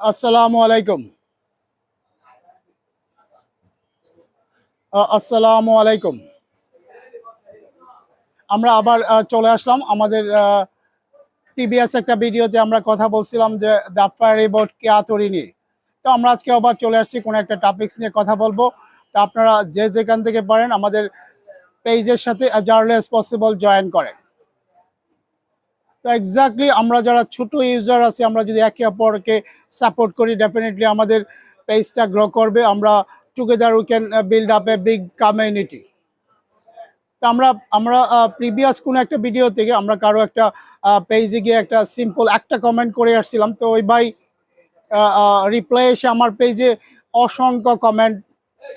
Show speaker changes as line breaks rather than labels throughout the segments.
আসসালামু আলাইকুম। আসসালামু আলাইকুম। আমরা আবার চলে আসলাম আমাদের প্রিভিয়াস একটা ভিডিওতে আমরা কথা বলছিলাম যে দ্য ফায়ারি বোর্ড কেয়া তৈরি নিয়ে। তো আমরা আজকে আবার চলে আসছি কোনো একটা টপিকস নিয়ে কথা বলব। তো আপনারা যে যেখান থেকে পারেন আমাদের পেজের সাথে জার্লেস পসিবল জয়েন করেন। তো এক্স্যাক্টলি আমরা যারা ছোট ইউজার আছি, আমরা যদি একে অপরকে সাপোর্ট করি ডেফিনেটলি আমাদের পেজটা গ্রো করবে। আমরা together we can build up a big community তো আমরা আমরা প্রিভিয়াস কোনো একটা ভিডিও থেকে আমরা কারও একটা পেজে গিয়ে একটা সিম্পল একটা কমেন্ট করে আসছিলাম। তো ওই ভাই রিপ্লাই এসে আমার পেজে অসংখ্য কমেন্ট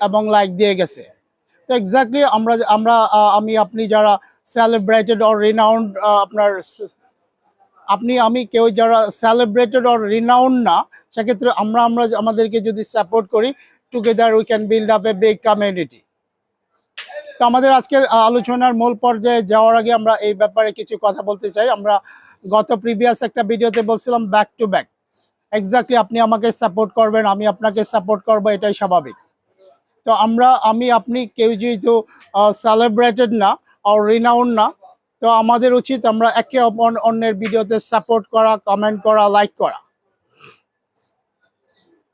এবং লাইক দিয়ে গেছে। তো এক্স্যাক্টলি আমরা আমরা আমি, আপনি যারা সেলিব্রেটেড অর রিনাউন্ড আপনার আপনি, আমি কেউ যারা সেলিব্রেটেড অর রিনাউন্ড না, সেক্ষেত্রে আমরা আমরা আমাদেরকে যদি সাপোর্ট করি together we can build up a big community তো আমাদের আজকের আলোচনার মূল পর্যায়ে যাওয়ার আগে আমরা এই ব্যাপারে কিছু কথা বলতে চাই। আমরা গত প্রিভিয়াস একটা ভিডিওতে বলছিলাম ব্যাক টু ব্যাক এক্স্যাক্টলি আপনি আমাকে সাপোর্ট করবেন, আমি আপনাকে সাপোর্ট করব, এটাই স্বাভাবিক। তো আমরা, আমি, আপনি কেউ যেহেতু সেলিব্রেটেড না আর রিনাউন্ড না তো আমাদের উচিত আমরা একে অপর অন্যের ভিডিওতে সাপোর্ট করা কমেন্ট করা লাইক করা।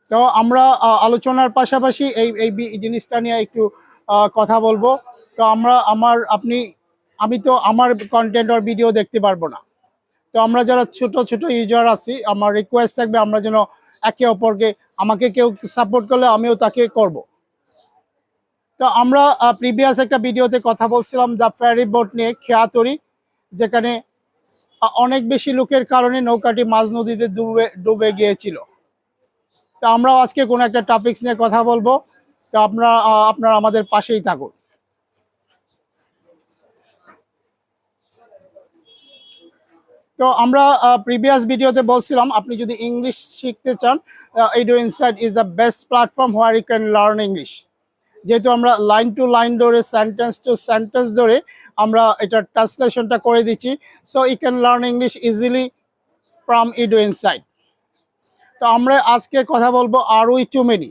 তো আমরা আলোচনার পাশাপাশি এই এই জিনিসটা নিয়ে একটু কথা বলব। তো আমরা, আমার, আপনি, আমি তো আমার কন্টেন্ট আর ভিডিও দেখতে পারব না। তো আমরা যারা ছোট ছোট ইউজার আছি, আমার রিকোয়েস্ট থাকবে আমরা যেন একে অপরকে, আমাকে কেউ সাপোর্ট করলে আমিও তাকে করব। তো আমরা প্রিভিয়াস একটা ভিডিওতে কথা বলছিলাম দ্য ফেয়ারি বোট নিয়ে খেয়াতরি যেখানে অনেক বেশি লোকের কারণে নৌকাটি মাঝ নদীতে ডুবে ডুবে গিয়েছিল। তো আমরাও আজকে কোনো একটা টপিকস নিয়ে কথা বলব। তো আপনারা আপনারা আমাদের পাশেই থাকুন। তো আমরা প্রিভিয়াস ভিডিওতে বলছিলাম, আপনি যদি ইংলিশ শিখতে চান Edu Inside is the best platform where you can learn English যেহেতু আমরা লাইন টু লাইন ধরে সেন্টেন্স টু সেন্টেন্স ধরে আমরা এটা ট্রান্সলেশনটা করে দিচ্ছি। So we can learn English easily from Edu Inside তো আমরা আজকে কথা বলব are we too many.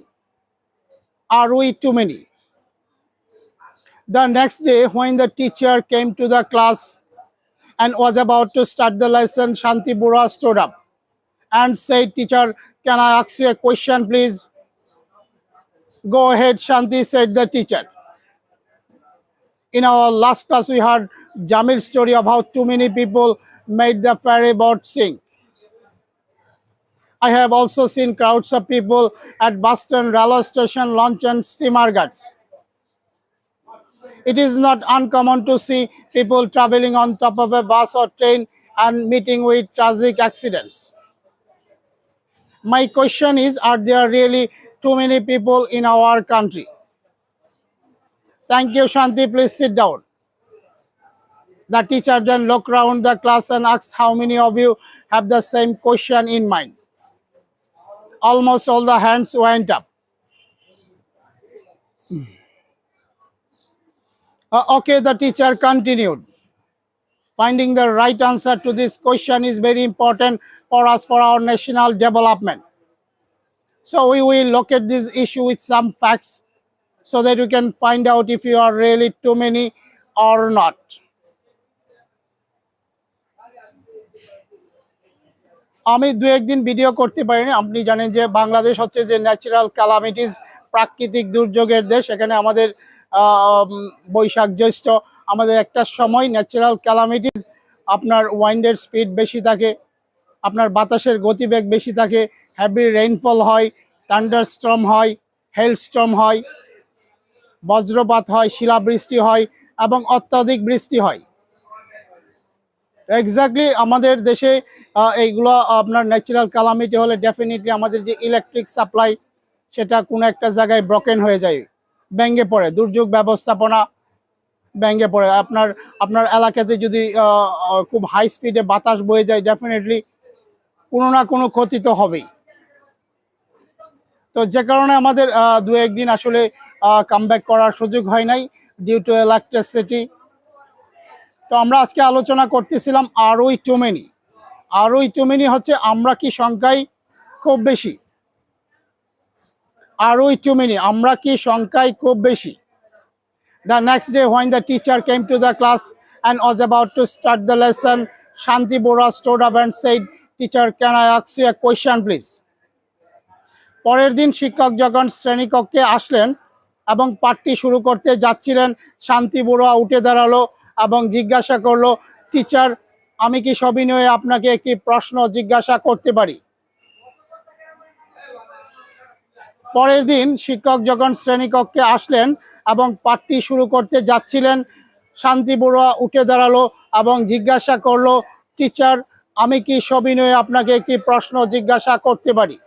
Are we too many. The next day when the teacher came to the class and was about to start the lesson Shanti Barua stood up and said teacher can I আক্স you a question please Go ahead, Shanti, said the teacher. In our last class, we heard Jamil's story of how too many people made the ferry boat sink. I have also seen crowds of people at Boston railway station launch and steamer guts. It is not uncommon to see people traveling on top of a bus or train and meeting with tragic accidents. My question is Are there really too many people in our country? Thank you, Shanti. Please sit down. The teacher then looked around the class and asked how many of you have the same question in mind. Almost all the hands went up. Uh, okay, the teacher continued. Finding the right answer to this question is very important for us for our national development. So we will look at this issue with some facts so that you can find out if you are really too many or not. আমি দু একদিন video করতে পারিনি আপনি জানেন যে বাংলাদেশ হচ্ছে যে ন্যাচারাল ক্যালামিটিস প্রাকৃতিক দুর্যোগের দেশ এখানে আমাদের বৈশাখ জ্যৈষ্ঠ, আমাদের একটা সময় ন্যাচারাল ক্যালামিটিস আপনার ওয়াইন্ডের স্পিড বেশি থাকে, আপনার বাতাসের গতিবেগ বেশি থাকে হ্যাভি রেইনফল হয় থান্ডার স্টর্ম হয় হেল স্টর্ম হয়, বজ্রপাত হয়, শিলাবৃষ্টি হয় এবং অত্যাধিক বৃষ্টি হয়। এক্স্যাক্টলি আমাদের দেশে এইগুলো আপনার ন্যাচারাল ক্যালামিটি হলে ডেফিনেটলি আমাদের যে ইলেকট্রিক সাপ্লাই সেটা কোনো একটা জায়গায় ব্রকেন হয়ে যায়। ব্যাঙ্গে পড়ে, দুর্যোগ ব্যবস্থাপনা ব্যাঙ্গে পড়ে। আপনার আপনার এলাকাতে যদি খুব হাই স্পিডে বাতাস বয়ে যায় ডেফিনেটলি কোনো না কোনো ক্ষতি তো হবেই। তো যে কারণে আমাদের দু একদিন আসলে কামব্যাক করার সুযোগ হয় নাই ডিউ টু ইলেকট্রিসিটি তো আমরা আজকে আলোচনা করতেছিলাম আর ওই too many are we too many হচ্ছে আমরা কি সংখ্যায় খুব বেশি? আরই টু মেনি আমরা কি সংখ্যায় খুব বেশি? The next day when the teacher came to the class and was about to start the lesson Shanti Barua stood up and said teacher can I আক্স you a question please পরের দিন শিক্ষক যখন শ্রেণীকক্ষে আসলেন এবং পাঠটি শুরু করতে যাচ্ছিলেন, শান্তি বড়ুয়া উঠে দাঁড়াল এবং জিজ্ঞাসা করল, টিচার, আমি কি সবিনয়ে আপনাকে একটি প্রশ্ন জিজ্ঞাসা করতে পারি? পরের দিন শিক্ষক যখন শ্রেণীকক্ষে আসলেন এবং পাঠটি শুরু করতে যাচ্ছিলেন, শান্তি বড়ুয়া উঠে দাঁড়াল এবং জিজ্ঞাসা করল, টিচার, আমি কি সবিনয়ে আপনাকে একটি প্রশ্ন জিজ্ঞাসা করতে পারি?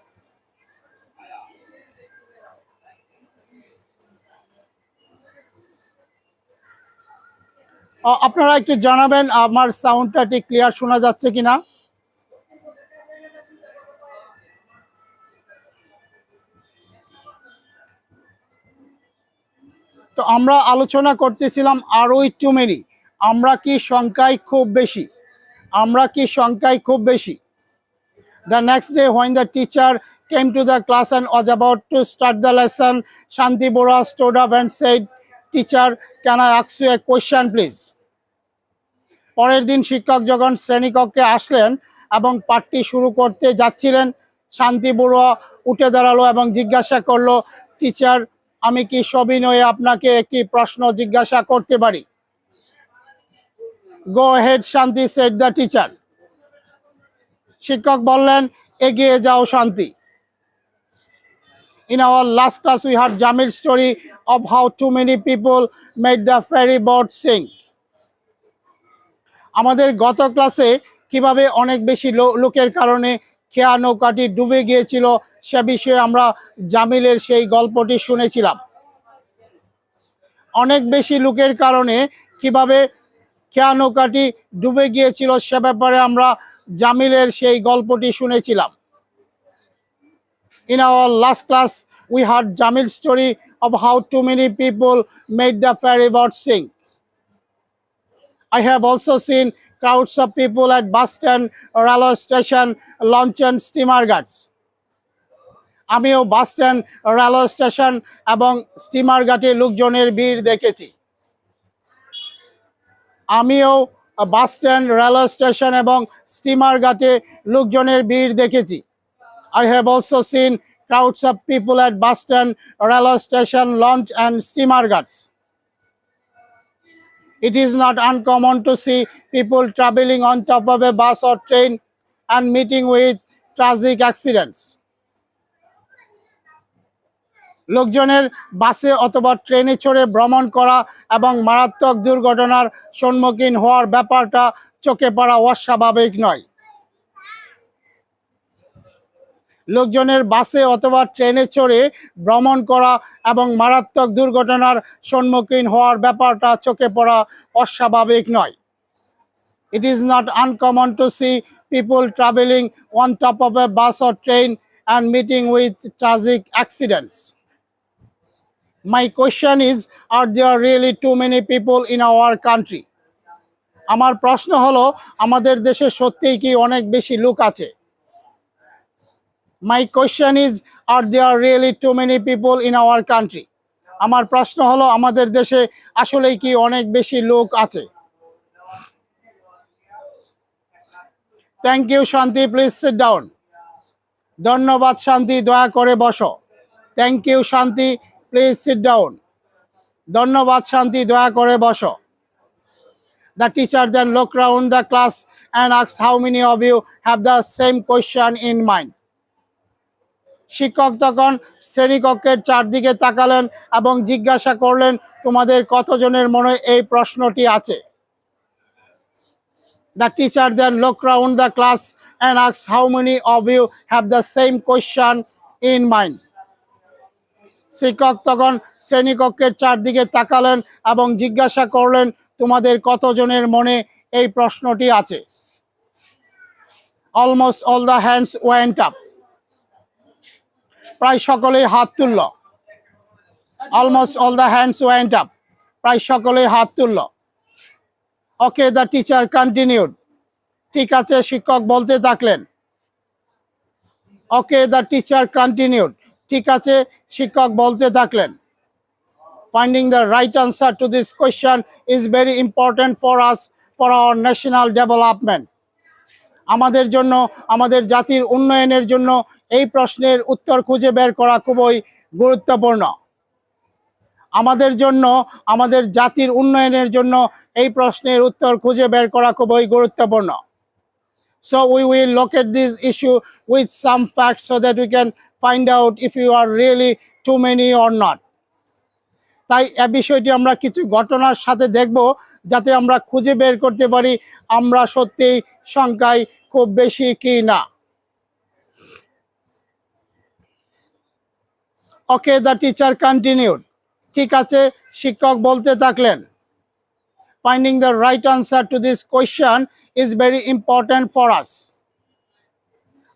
আপনারা একটু জানাবেন, আমার সাউন্ডটা ঠিক ক্লিয়ার শোনা যাচ্ছে কিনা? তো আমরা আলোচনা করতেছিলাম আরোই টু মেনি আমরা কি সংখ্যায় খুব বেশি? আমরা কি সংখ্যায় খুব বেশি? The next day when the teacher came to the class and was about to start the lesson Shanti Barua stood and said teacher can I আক্স you a question please পরের দিন শিক্ষক যখন শ্রেণীকক্ষে আসলেন এবং পাঠটি শুরু করতে যাচ্ছিলেন শান্তি বড়ুয়া উঠে দাঁড়াল এবং জিজ্ঞাসা করল টিচার আমি কি সবিনয়ে আপনাকে একটি প্রশ্ন জিজ্ঞাসা করতে পারি? Go ahead Shanti said the teacher শিক্ষক বললেন এগিয়ে যাও শান্তি। In our last class, we heard Jamil's story of how too many people made the ferry boat sink. আমাদের গত ক্লাসে কীভাবে অনেক বেশি লোকের কারণে খেয়া নৌকাটি ডুবে গিয়েছিল সে বিষয়ে আমরা জামিলের সেই গল্পটি শুনেছিলাম অনেক বেশি লোকের কারণে কীভাবে খেয়া নৌকাটি ডুবে গিয়েছিল সে ব্যাপারে আমরা জামিলের সেই গল্পটি শুনেছিলাম In our last class, we heard Jamil's story of how too many people made the ferry boat sink. I have also seen crowds of people at bus stand, railway station, launch and steamer guards. আমিও bus stand railway station এবং steamer ঘাটে লোকজনের ভিড় দেখেছি আমিও bus stand railway station এবং steamer ঘাটে লোকজনের ভিড় দেখেছি I have also seen crowds of people at bus stand, railway station, launch and steamer guards. It is not uncommon to see people traveling on top of a bus or train and meeting with tragic accidents. লোকজনের বাসে অথবা ট্রেনে চড়ে ভ্রমণ করা এবং মারাত্মক দুর্ঘটনার সম্মুখীন হওয়ার ব্যাপারটা চোখে পড়া অস্বাভাবিক নয় লোকজনের বাসে অথবা ট্রেনে চড়ে ভ্রমণ করা এবং মারাত্মক দুর্ঘটনার সম্মুখীন হওয়ার ব্যাপারটা চোখে পড়া অস্বাভাবিক নয়। It is not uncommon to see people travelling on top of a bus or train and meeting with tragic accidents my question is are there really too many people in our country আমার প্রশ্ন হলো, আমাদের দেশে সত্যিই কি অনেক বেশি লোক আছে? My question is are there really too many people in our country আমার প্রশ্ন হলো, আমাদের দেশে আসলেই কি অনেক বেশি লোক আছে? Thank you Shanti please sit down ধন্যবাদ শান্তি দয়া করে বসো। Thank you Shanti please sit down ধন্যবাদ শান্তি দয়া করে বসো। The teacher then looked around the class and asked, how many of you have the same question in. শিক্ষক তখন শ্রেণীকক্ষের চারদিকে তাকালেন এবং জিজ্ঞাসা করলেন, তোমাদের কতজনের মনে এই প্রশ্নটি আছে? The teacher then looked around the class and asked how many of you have the same question in mind. শিক্ষক তখন শ্রেণীকক্ষের চারদিকে তাকালেন এবং জিজ্ঞাসা করলেন, তোমাদের কতজনের মনে এই প্রশ্নটি আছে? Almost all the hands went up প্রায় সকলেই হাত তুলল। Almost all the hands went up প্রায় সকলেই হাত তুলল। ওকে দ্য টিচার কন্টিনিউড ঠিক আছে, শিক্ষক বলতে থাকলেন। ওকে দ্য টিচার কন্টিনিউড ঠিক আছে, শিক্ষক বলতে থাকলেন। Finding the right answer to this question is very important for us, for our national development আমাদের জন্য, আমাদের জাতির উন্নয়নের জন্য এই প্রশ্নের উত্তর খুঁজে বের করা খুবই গুরুত্বপূর্ণ। আমাদের জন্য, আমাদের জাতির উন্নয়নের জন্য এই প্রশ্নের উত্তর খুঁজে বের করা খুবই গুরুত্বপূর্ণ। We will look at this issue with some facts so that we can find out if you are really too many or not. তাই এ বিষয়টি আমরা কিছু ঘটনার সাথে দেখব, যাতে আমরা খুঁজে বের করতে পারি আমরা সত্যিই সংখ্যায় খুব বেশি কি না। Okay the teacher continued. ঠিক আছে, শিক্ষক বলতে থাকলেন finding the right answer to this question is very important for us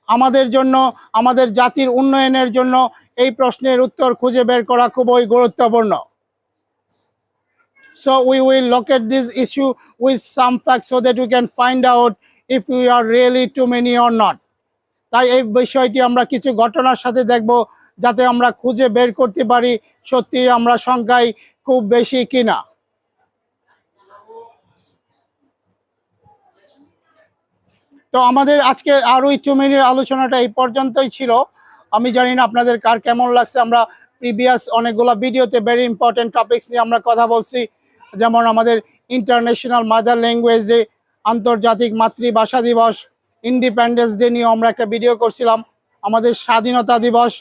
আমাদের জন্য, আমাদের জাতির উন্নয়নের জন্য এই প্রশ্নের উত্তর খুঁজে বের করা খুবই গুরুত্বপূর্ণ। So we will locate this issue with some fact so that you can find out if you are really too many or not তাই এই বিষয়টি আমরা কিছু ঘটনার সাথে দেখব যাতে আমরা খুঁজে বের করতে পারি সত্যি আমরা সংখ্যায় খুব বেশি কিনা। তো আমাদের আজকে আরও একটু মিনিট আলোচনাটা এই পর্যন্তই ছিল। আমি জানি না আপনাদের কার কেমন লাগছে। আমরা প্রিভিয়াস অনেকগুলো ভিডিওতে ভেরি ইম্পর্টেন্ট টপিক্স নিয়ে আমরা কথা বলছি। যেমন আমাদের ইন্টারন্যাশনাল মাদার ল্যাঙ্গুয়েজ ডে আন্তর্জাতিক মাতৃভাষা দিবস ইন্ডিপেন্ডেন্স ডে নিয়েও আমরা একটা ভিডিও করছিলাম। আমাদের স্বাধীনতা দিবস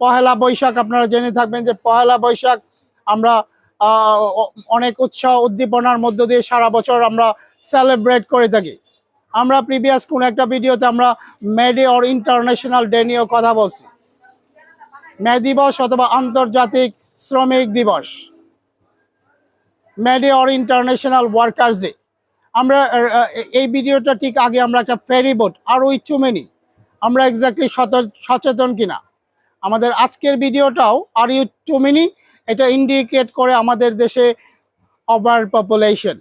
পহেলা বৈশাখ আপনারা জেনে থাকবেন যে পহেলা বৈশাখ আমরা অনেক উৎসাহ উদ্দীপনার মধ্য দিয়ে সারা বছর আমরা সেলিব্রেট করে থাকি। আমরা প্রিভিয়াস কোন একটা ভিডিওতে আমরা মেডে অর ইন্টারন্যাশনাল ডে নিয়েও কথা বলছি। মে দিবস অথবা আন্তর্জাতিক শ্রমিক দিবস। May Day or international workers day আমরা এই ভিডিওটা ঠিক আগে আমরা একটা ফেরি বোট আরও ইচ্ছু মেনি আমরা এক্স্যাক্টলি সচেতন কিনা। আমাদের আজকের ভিডিওটাও আর ইউ টু মিনি, এটা ইন্ডিকেট করে আমাদের দেশে ওভার পপুলেশন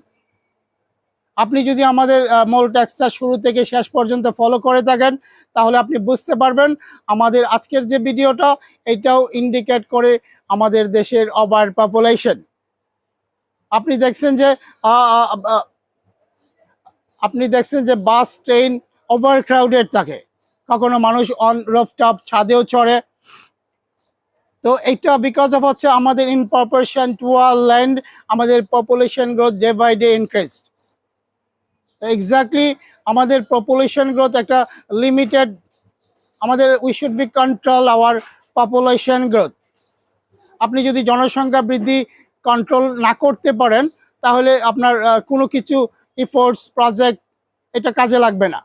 আপনি যদি আমাদের মূল ট্যাক্সটা শুরু থেকে শেষ পর্যন্ত ফলো করে থাকেন, তাহলে আপনি বুঝতে পারবেন আমাদের আজকের যে ভিডিওটা, এটাও ইন্ডিকেট করে আমাদের দেশের ওভার পপুলেশন আপনি দেখছেন যে আপনি দেখছেন যে বাস ট্রেন ওভার ক্রাউডেড থাকে। কখনো মানুষ অন রফটপ ছাদেও চড়ে তো এইটা বিকজ অফ হচ্ছে আমাদের in proportion to our land আমাদের population growth day by day increased exactly আমাদের পপুলেশন গ্রোথ একটা লিমিটেড আমাদের we should be control our population growth আপনি যদি জনসংখ্যা বৃদ্ধি কন্ট্রোল না করতে পারেন, তাহলে আপনার কোনো কিছু ইফোর্টস প্রজেক্ট এটা কাজে লাগবে না।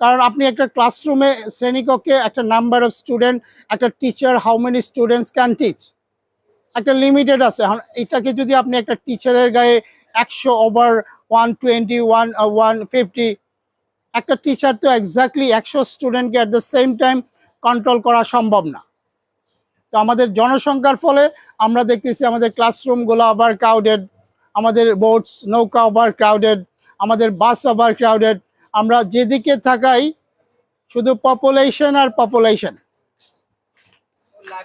কারণ আপনি একটা ক্লাসরুমে শ্রেণীকক্ষে একটা নাম্বার অফ স্টুডেন্ট একটা teacher how many students can teach একটা লিমিটেড আছে। এটাকে যদি আপনি একটা টিচারের গায়ে একশো over one twenty one one fifty একটা টিচার তো এক্স্যাক্টলি একশো স্টুডেন্টকে at the same time control করা সম্ভব না। তো আমাদের জনসংখ্যার ফলে আমরা দেখতেছি আমাদের ক্লাসরুমগুলো আবার ক্রাউডেড আমাদের বোটস নৌকা ওভার ক্রাউডেড আমাদের বাস ওভার ক্রাউডেড আমরা যেদিকে থাকাই শুধু পপুলেশন আর পপুলেশন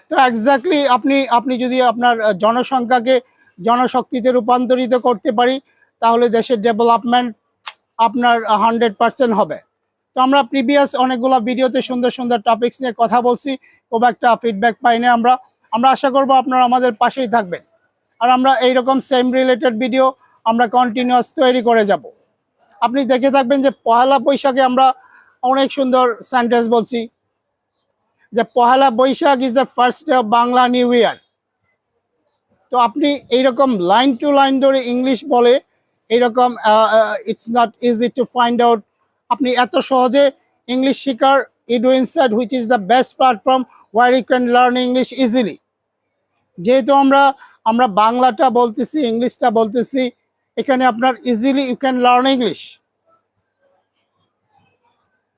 তো এক্স্যাক্টলি আপনি আপনি যদি আপনার জনসংখ্যাকে জনশক্তিতে রূপান্তরিত করতে পারি, তাহলে দেশের ডেভেলপমেন্ট আপনার হান্ড্রেড পার্সেন্ট হবে। তো আমরা প্রিভিয়াস অনেকগুলো ভিডিওতে সুন্দর সুন্দর টপিকস নিয়ে কথা বলছি, খুব একটা ফিডব্যাক পাইনি আমরা। আমরা আশা করব আপনারা আমাদের পাশেই থাকবেন। আর আমরা এইরকম সেম রিলেটেড ভিডিও আমরা কন্টিনিউয়াস তৈরি করে যাব। আপনি দেখে থাকবেন যে পহেলা বৈশাখে আমরা অনেক সুন্দর সেন্টেন্স বলছি যে Pohela Boishakh is the first day of Bangla new year তো আপনি এইরকম লাইন টু লাইন ধরে ইংলিশ বলে এইরকম it's not easy to find out আপনি এত সহজে ইংলিশ শেখার Edu Inside which is the best platform where you can learn English easily যেহেতু আমরা আমরা বাংলাটা বলতেছি ইংলিশটা বলতেছি এখানে আপনার easily you can learn English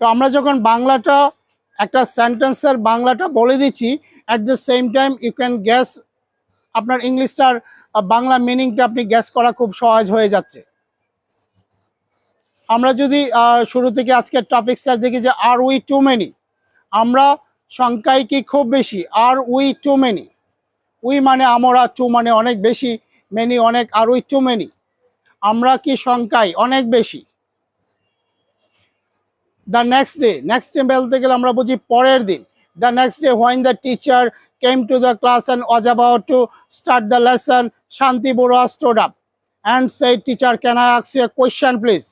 তো আমরা যখন বাংলাটা, একটা সেন্টেন্সের বাংলাটা বলে দিচ্ছি at the same time you can guess আপনার ইংলিশটার বাংলা মিনিংটা আপনি গ্যাস করা খুব সহজ হয়ে যাচ্ছে। আমরা যদি শুরু থেকে আজকের টপিকসটা দেখি যে আর উই টু মেনি আমরা সংখ্যায় কি খুব বেশি? Are we too many we মানে আমরা টু মানে অনেক বেশি মেনি অনেক আর উই টু মেনি আমরা কি সংখ্যায় অনেক বেশি। The next day next day বলতে গেলে আমরা বুঝি পরের দিন। The next day when the teacher came to the class and was about to start the lesson Shanti Barua stood up and said teacher can I আক্স you question please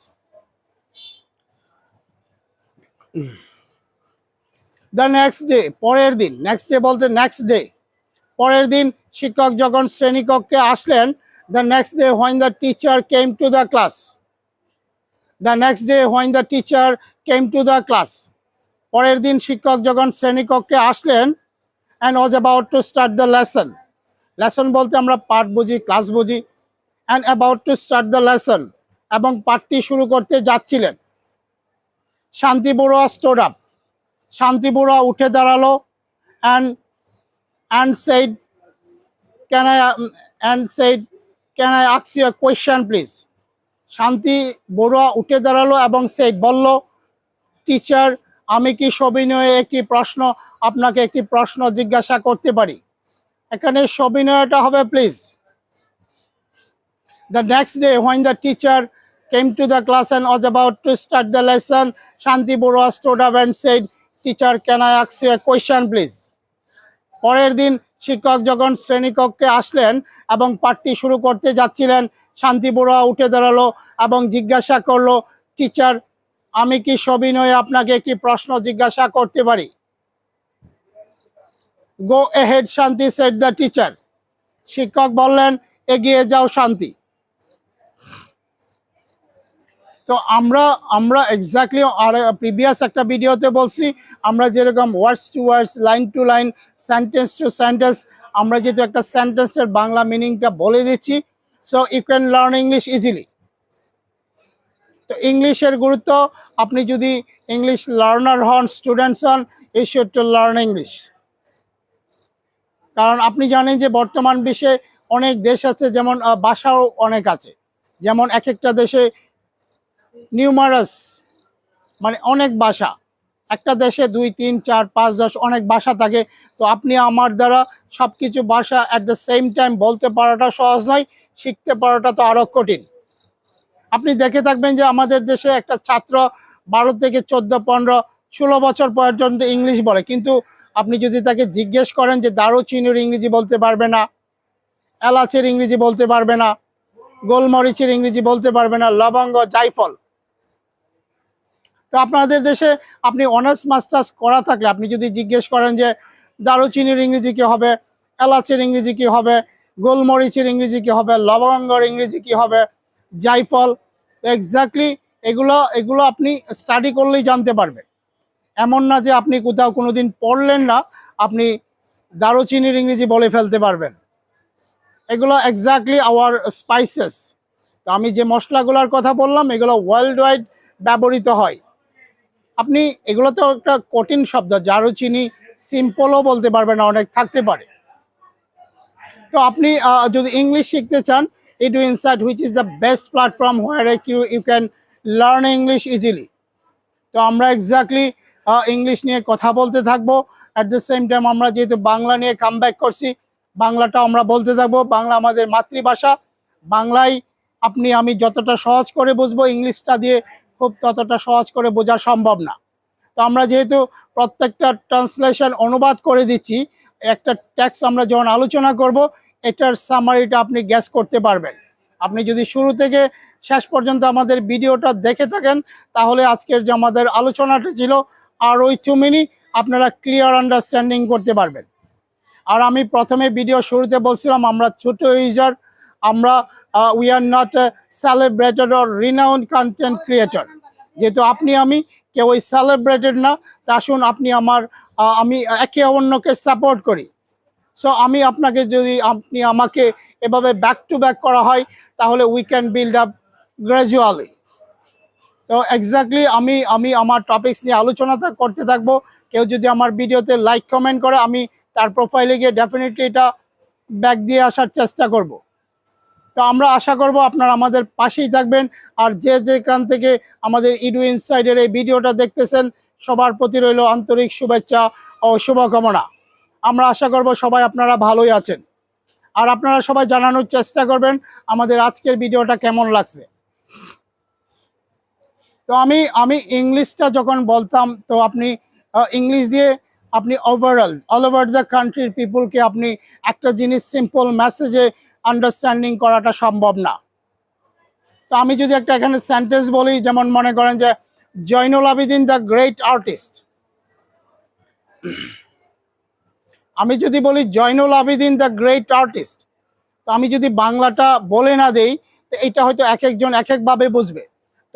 the next day পরের দিন next day বলতে next day পরের দিন শিক্ষক যখন শ্রেণীকক্ষে আসলেন the next day when the teacher came to the class the next day when the teacher came to the class পরের দিন শিক্ষক যখন শ্রেণীকক্ষে আসলেন and was about to start the lesson lesson বলতে আমরা পাঠ বুঝি ক্লাস বুঝি and about to start the lesson এবং পাঠটি শুরু করতে যাচ্ছিলেন। শান্তি বড়ুয়া স্টোড আপ শান্তি বড়ুয়া উঠে দাঁড়াল and and said can I and said can I আক্স you question please Shanti Barua উঠে দাঁড়াল এবং সেই বলল, টিচার, আমি কি সবিনয়ে একটি প্রশ্ন, আপনাকে একটি প্রশ্ন জিজ্ঞাসা করতে পারি? এখানে সবিনয়টা হবে please the next day when the teacher came to the class and was about to start the lesson Shanti Barua stood and said teacher can I আক্স you question please পরের দিন শিক্ষক যখন শ্রেণীকক্ষে আসলেন এবং পাঠটি শুরু করতে যাচ্ছিলেন। শান্তি বড়ুয়া উঠে দাঁড়াল এবং জিজ্ঞাসা করল, টিচার, আমি কি সবিনয়ে আপনাকে একটি প্রশ্ন জিজ্ঞাসা করতে পারি? Go ahead Shanti said the teacher শিক্ষক বললেন, এগিয়ে যাও, শান্তি। তো আমরা আমরা এক্স্যাক্টলি আর প্রিভিয়াস একটা ভিডিওতে বলছি, আমরা যেরকম words to words line to line sentence to sentence আমরা যেহেতু একটা সেন্টেন্সের বাংলা মিনিংটা বলে দিচ্ছি so you can learn English easily তো ইংলিশের গুরুত্ব, আপনি যদি ইংলিশ লার্নার হন স্টুডেন্টস হন you should to learn English কারণ আপনি জানেন যে বর্তমান বিশ্বে অনেক দেশ আছে, যেমন ভাষাও অনেক আছে। যেমন এক একটা দেশে নিউমারাস মানে অনেক ভাষা। একটা দেশে দুই, তিন, চার, পাঁচ, দশ অনেক ভাষা থাকে। তো আপনি আমার দ্বারা সব কিছু ভাষা অ্যাট দ্য সেম টাইম বলতে পারাটা সহজ নয়, শিখতে পারাটা তো আরও কঠিন। আপনি দেখে থাকবেন যে আমাদের দেশে একটা ছাত্র বারো থেকে চোদ্দ, পনেরো, ষোলো বছর পর্যন্ত ইংলিশ বলে। কিন্তু আপনি যদি তাকে জিজ্ঞেস করেন যে দারুচিনির ইংরেজি বলতে পারবে না, এলাচের ইংরেজি বলতে পারবে না, গোলমরিচের ইংরেজি বলতে পারবে না, লবঙ্গ জাইফল তো আপনাদের দেশে আপনি অনার্স মাস্টার্স করা থাকলে, আপনি যদি জিজ্ঞেস করেন যে, দারুচিনির ইংরেজি কী হবে, এলাচের ইংরেজি কী হবে, গোলমরিচের ইংরেজি কী হবে, লবঙ্গর ইংরেজি কী হবে জাইফল এক্স্যাক্টলি এগুলো এগুলো আপনি স্টাডি করলেই জানতে পারবেন। এমন না যে আপনি কোথাও কোনোদিন পড়লেন না, আপনি দারুচিনির ইংরেজি বলে ফেলতে পারবেন। এগুলো এক্স্যাক্টলি আওয়ার স্পাইসেস তো আমি যে মশলাগুলোর কথা বললাম, এগুলো ওয়ার্ল্ড ওয়াইড ব্যবহৃত হয়। আপনি এগুলো তো একটা কঠিন শব্দ দারুচিনি সিম্পলও বলতে পারবেন না, অনেক থাকতে পারে। তো আপনি যদি ইংলিশ শিখতে চান Edu Inside which is the best platform where you you can learn English easily তো আমরা এক্স্যাক্টলি ইংলিশ নিয়ে কথা বলতে থাকব। অ্যাট দ্য সেম টাইম আমরা যেহেতু বাংলা নিয়ে কাম করছি বাংলাটা আমরা বলতে থাকব। বাংলা আমাদের মাতৃভাষা। বাংলায় আপনি, আমি যতটা সহজ করে বুঝব ইংলিশটা দিয়ে খুব ততটা সহজ করে বোঝা সম্ভব না। তো আমরা যেহেতু প্রত্যেকটা ট্রান্সলেশন অনুবাদ করে দিচ্ছি, একটা ট্যাক্স আমরা যখন আলোচনা করব, এটার সামারিটা আপনি গ্যাস করতে পারবেন। আপনি যদি শুরু থেকে শেষ পর্যন্ত আমাদের ভিডিওটা দেখে থাকেন, তাহলে আজকের যে আমাদের আলোচনাটা ছিল, আর ওই চুমিনি আপনারা ক্লিয়ার আন্ডারস্ট্যান্ডিং করতে পারবেন। আর আমি প্রথমে ভিডিও শুরুতে বলছিলাম, আমরা ছোট ইউজার আমরা we are not celebrated or renowned content creator যেহেতু আপনি আমি কেউ ওই সেলিব্রেটেড না, তা আসুন আপনি আমার আমি একে অন্যকে সাপোর্ট করি। সো আমি আপনাকে যদি আপনি আমাকে এভাবে ব্যাক টু ব্যাক করা হয়, তাহলে we can build up gradually তো এক্স্যাক্টলি আমি আমি আমার টপিকস নিয়ে আলোচনা থা- করতে থাকব। কেউ যদি আমার ভিডিওতে লাইক কমেন্ট করে, আমি তার প্রোফাইলে গিয়ে ডেফিনেটলি এটা ব্যাক দিয়ে আসার চেষ্টা করব। তো আমরা আশা করব আপনারা আমাদের পাশেই থাকবেন। আর যে যেখান থেকে আমাদের ইডু ইনসাইডের এই ভিডিওটা দেখতেছেন, সবার প্রতি রইল আন্তরিক শুভেচ্ছা ও শুভকামনা। আমরা আশা করব সবাই আপনারা ভালোই আছেন। আর আপনারা সবাই জানানোর চেষ্টা করবেন আমাদের আজকের ভিডিওটা কেমন লাগছে। তো আমি আমি ইংলিশটা যখন বলতাম, তো আপনি ইংলিশ দিয়ে আপনি ওভারঅল অল ওভার দ্য কান্ট্রির পিপুলকে আপনি একটা জিনিস সিম্পল মেসেজে আন্ডারস্ট্যান্ডিং করাটা সম্ভব না। তো আমি যদি একটা এখানে সেন্টেন্স বলি, যেমন মনে করেন যে Zainul Abedin the great artist আমি যদি বলি Zainul Abedin the great artist তো আমি যদি বাংলাটা বলে না দেই, তো এটা হয়তো এক একজন এক একভাবে বুঝবে।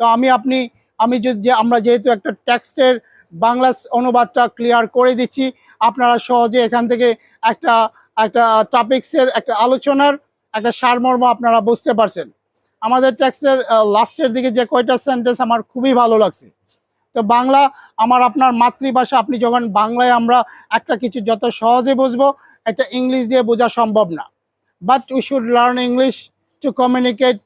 তো আমি আপনি, আমি যদি আমরা যেহেতু একটা টেক্সটের বাংলা অনুবাদটা ক্লিয়ার করে দিচ্ছি, আপনারা সহজে এখান থেকে একটা একটা টপিক্সের একটা আলোচনার একটা সারমর্ম আপনারা বুঝতে পারছেন। আমাদের ট্যাক্সের লাস্টের দিকে যে কয়টা সেন্টেন্স আমার খুবই ভালো লাগছে। তো বাংলা আমার আপনার মাতৃভাষা, আপনি যখন বাংলায় আমরা একটা কিছু যত সহজে বুঝব, একটা ইংলিশ দিয়ে বোঝা সম্ভব না। But we should learn English to communicate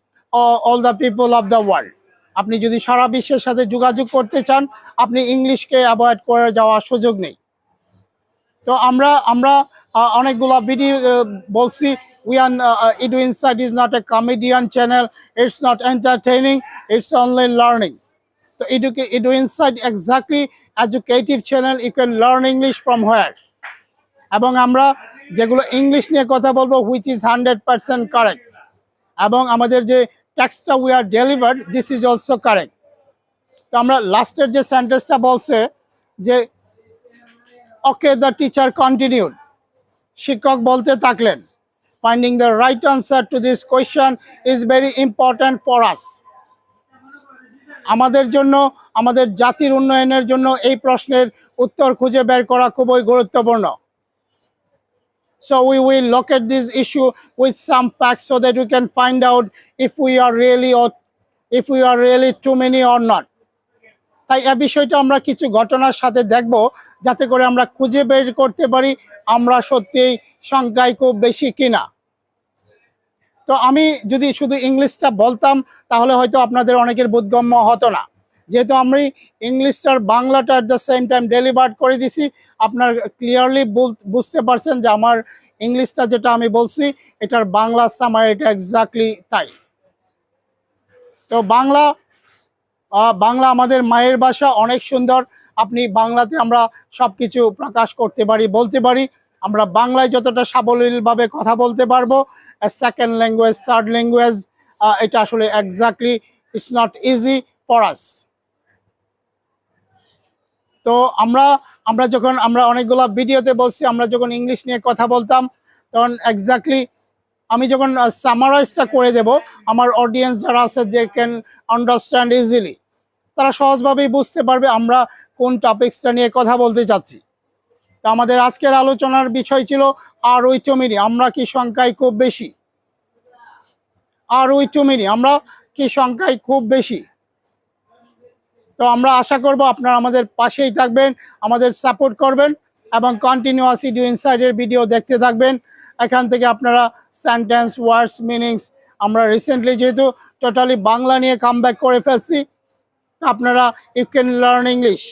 all the people of the world আপনি যদি সারা বিশ্বের সাথে যোগাযোগ করতে চান, আপনি ইংলিশকে অ্যাভয়েড করে যাওয়ার সুযোগ নেই। তো আমরা আমরা অনেকগুলো ভিডিও বলছি we Edu Inside is not a comedian channel it's not entertaining it's only learning তো এডুকে Edu Inside exactly educative channel you can learn English from where এবং আমরা যেগুলো ইংলিশ নিয়ে কথা বলব which is hundred percent correct এবং আমাদের যে টেক্সটটা we are delivered this is also correct তো আমরা লাস্টের যে সেন্টেন্সটা বলছে, যে ওকে দ্য টিচার কন্টিনিউড শিক্ষক বলতে থাকলেন finding the right answer to this question is very important for us আমাদের জন্য, আমাদের জাতির উন্নয়নের জন্য এই প্রশ্নের উত্তর খুঁজে বের করা খুবই গুরুত্বপূর্ণ will look at this issue with some facts so that we can find out if we are really or, if we are really too many or not. তাই এই বিষয়টা আমরা কিছু ঘটনার সাথে দেখব যাতে করে আমরা খুঁজে বের করতে পারি আমরা সত্যিই সংখ্যায় খুব বেশি কিনা। তো আমি যদি শুধু ইংলিশটা বলতাম, তাহলে হয়তো আপনাদের অনেকের বোধগম্য হতো না। যেহেতু আমি ইংলিশটার বাংলাটা at the same time deliver করে দিছি, আপনার ক্লিয়ারলি বুঝতে পারছেন যে আমার ইংলিশটা যেটা আমি বলছি, এটার বাংলা সামার এটা এক্স্যাক্টলি তাই। তো বাংলা বাংলা আমাদের মায়ের ভাষা অনেক সুন্দর। আপনি বাংলাতে আমরা সব কিছু প্রকাশ করতে পারি, বলতে পারি। আমরা বাংলায় যতটা সাবলীলভাবে কথা বলতে পারব সেকেন্ড ল্যাঙ্গুয়েজ থার্ড ল্যাঙ্গুয়েজ এটা আসলে exactly it's not easy for us তো আমরা আমরা যখন, আমরা অনেকগুলো ভিডিওতে বলছি, আমরা যখন ইংলিশ নিয়ে কথা বলতাম, তখন এক্স্যাক্টলি আমি যখন সামারাইজটা করে দেব, আমার অডিয়েন্স যারা আছে যে ক্যান আন্ডারস্ট্যান্ড ইজিলি তারা সহজভাবেই বুঝতে পারবে, আমরা কোন টপিক্সটা নিয়ে কথা বলতে চাচ্ছি? তো আমাদের আজকের আলোচনার বিষয় ছিল আর ওই চমিনি, আমরা কি সংখ্যায় খুব বেশি? আর ওই চমিনি, আমরা কি সংখ্যায় খুব বেশি? তো আমরা আশা করব আপনারা আমাদের পাশেই থাকবেন, আমাদের সাপোর্ট করবেন এবং কন্টিনিউয়াসলি ডু ইনসাইডের ভিডিও দেখতে থাকবেন। এখান থেকে আপনারা সেন্টেন্স ওয়ার্ডস মিনিংস আমরা রিসেন্টলি যেহেতু টোটালি বাংলা নিয়ে কাম করে ফেলছি, আপনারা ইউ ক্যান লার্ন ইংলিশ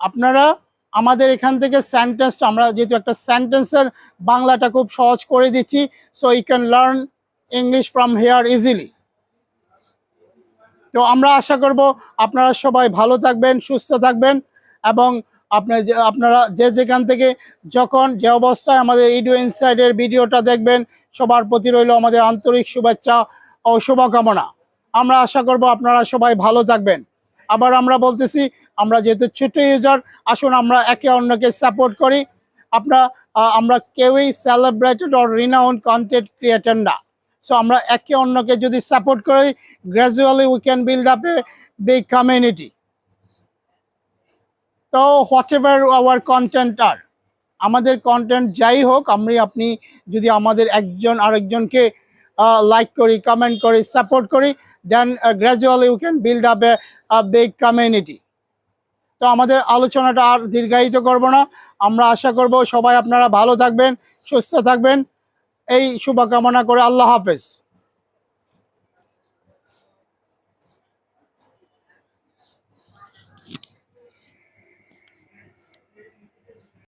আপনারা আমাদের এখান থেকে সেন্টেন্সটা আমরা যেহেতু একটা সেন্টেন্সের বাংলাটা খুব সহজ করে দিচ্ছি so you can learn English from here easily তো আমরা আশা করব আপনারা সবাই ভালো থাকবেন, সুস্থ থাকবেন, এবং আপনার যে, আপনারা যে যেখান থেকে যখন যে অবস্থায় আমাদের ইডিও ইনসাইডের ভিডিওটা দেখবেন, সবার প্রতি রইল আমাদের আন্তরিক শুভেচ্ছা ও শুভকামনা। আমরা আশা করব আপনারা সবাই ভালো থাকবেন। আবার আমরা বলতেছি, আমরা যেহেতু ছোট ইউজার আসুন আমরা একে অন্যকে সাপোর্ট করি। আপনারা আমরা কেউই celebrated or renowned content creator না। সো আমরা একে অন্যকে যদি সাপোর্ট করি gradually we can build up a big community তো হোয়াট এভার আওয়ার কন্টেন্ট আর আমাদের কন্টেন্ট যাই হোক, আমি, আপনি যদি আমাদের একজন আরেকজনকে লাইক করি কমেন্ট করি সাপোর্ট করি then gradually you can build up a big community তো আমাদের আলোচনাটা আর দীর্ঘায়িত করব না। আমরা আশা করব সবাই আপনারা ভালো থাকবেন, সুস্থ থাকবেন। এই শুভকামনা করে আল্লাহ হাফেজ।